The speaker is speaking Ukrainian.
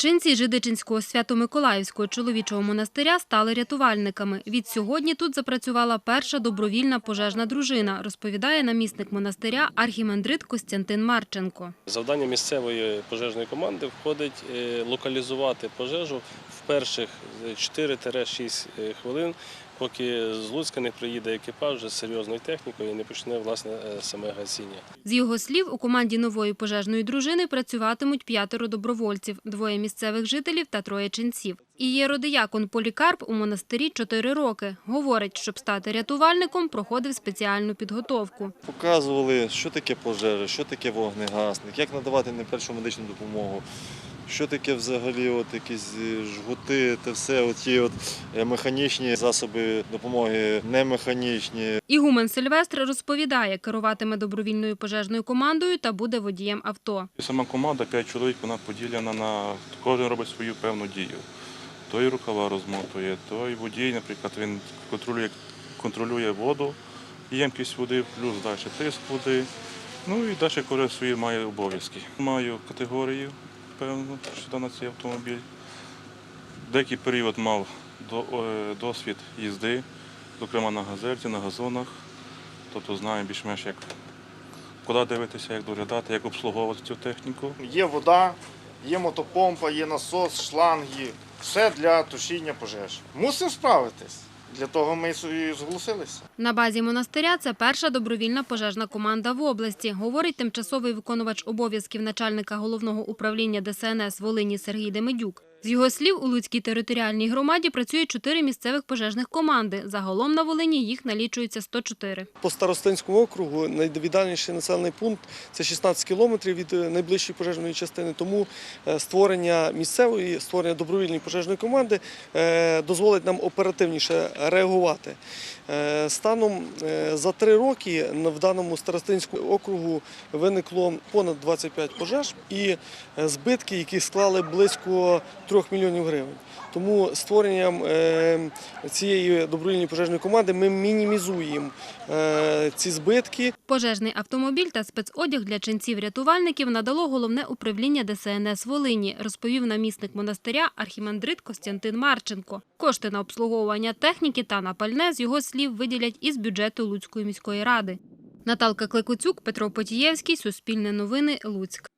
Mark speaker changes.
Speaker 1: Ченці Жидичинського Свято-Миколаївського чоловічого монастиря стали рятувальниками. Відсьогодні тут запрацювала перша добровільна пожежна дружина, розповідає намісник монастиря архімандрит Костянтин Марченко.
Speaker 2: Завдання місцевої пожежної команди входить е, локалізувати пожежу в перших 4-6 хвилин, поки з Луцька не приїде екіпаж вже з серйозною технікою і не почне власне е, саме гасіння.
Speaker 1: З його слів, у команді нової пожежної дружини працюватимуть п'ятеро добровольців, двоє місцевих жителів та троє ченців. І єродиякон Полікарп у монастирі чотири роки. Говорить, щоб стати рятувальником, проходив спеціальну підготовку.
Speaker 3: Показували, що таке пожежа, що таке вогнегасник, як надавати найпершу медичну допомогу, що таке взагалі от якісь е, жгути, те все, оті от е, механічні засоби допомоги, немеханічні.
Speaker 1: Ігумен Сильвестр розповідає, керуватиме добровільною пожежною командою та буде водієм авто.
Speaker 4: Сама команда, 5 чоловік, вона поділена на кожен робить свою певну дію. Той рукава розмотує, той водій, наприклад, він контролює, контролює воду, ємкість води, плюс далі тиск води. Ну і далі кожен свої має обов'язки. Маю категорію певну сюди на цей автомобіль. Деякий період мав е, досвід їзди, зокрема на газельці, на газонах. Тобто знаю більш-менш як куди дивитися, як доглядати, як обслуговувати цю техніку.
Speaker 5: Є вода, є мотопомпа, є насос, шланги. Все для тушіння пожеж. Мусимо справитись. Для того ми і зголосилися.
Speaker 1: На базі монастиря це перша добровільна пожежна команда в області, говорить тимчасовий виконувач обов'язків начальника головного управління ДСНС Волині Сергій Демидюк. З його слів, у Луцькій територіальній громаді працює чотири місцевих пожежних команди. Загалом на Волині їх налічується 104.
Speaker 6: По Старостинському округу найвіддаленіший населений пункт це 16 кілометрів від е, найближчої пожежної частини. Тому е, створення місцевої, створення добровільної пожежної команди е, дозволить нам оперативніше реагувати. Станом за три роки в даному Старостинському округу виникло понад 25 пожеж і збитки, які склали близько 3 мільйонів гривень. Тому створенням е, цієї добровільної пожежної команди ми мінімізуємо е, ці збитки.
Speaker 1: Пожежний автомобіль та спецодяг для ченців-рятувальників надало головне управління ДСНС Волині, розповів намісник монастиря архімандрит Костянтин Марченко. Кошти на обслуговування техніки та на пальне з його слів виділять із бюджету Луцької міської ради. Наталка Клекуцюк, Петро Потієвський, Суспільне новини, Луцьк.